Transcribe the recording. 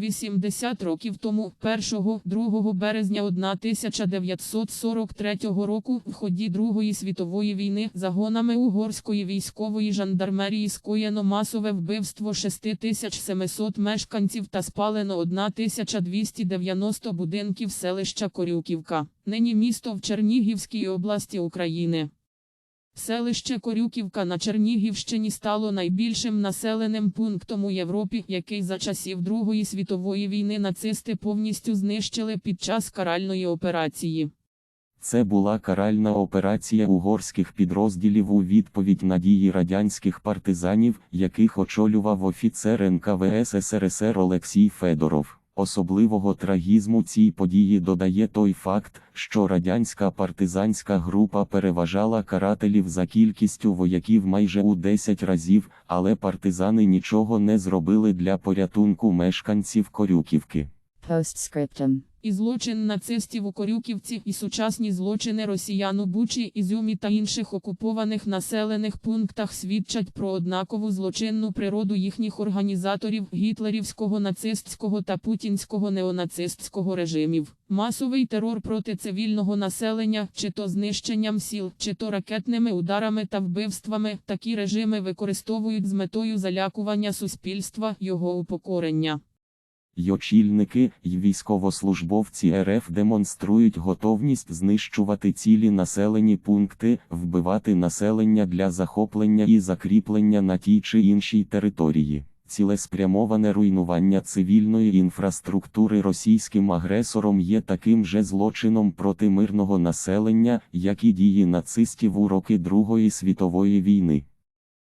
80 років тому, 1-2 березня 1943 року, в ході Другої світової війни, загонами угорської військової жандармерії скоєно масове вбивство 6700 мешканців та спалено 1290 будинків селища Корюківка. Нині місто в Чернігівській області України. Селище Корюківка на Чернігівщині стало найбільшим населеним пунктом у Європі, який за часів Другої світової війни нацисти повністю знищили під час каральної операції. Це була каральна операція угорських підрозділів у відповідь на дії радянських партизанів, яких очолював офіцер НКВС СРСР Олексій Федоров. Особливого трагізму цій події додає той факт, що радянська партизанська група переважала карателів за кількістю вояків майже у 10 разів, але партизани нічого не зробили для порятунку мешканців Корюківки. Postscriptum. І злочин нацистів у Корюківці, і сучасні злочини росіян у Бучі, Ізюмі та інших окупованих населених пунктах свідчать про однакову злочинну природу їхніх організаторів гітлерівського нацистського та путінського неонацистського режимів. Масовий терор проти цивільного населення, чи то знищенням сіл, чи то ракетними ударами та вбивствами, такі режими використовують з метою залякування суспільства, його упокорення. Й очільники й військовослужбовці РФ демонструють готовність знищувати цілі населені пункти, вбивати населення для захоплення і закріплення на тій чи іншій території. Цілеспрямоване руйнування цивільної інфраструктури російським агресором є таким же злочином проти мирного населення, як і дії нацистів у роки Другої світової війни.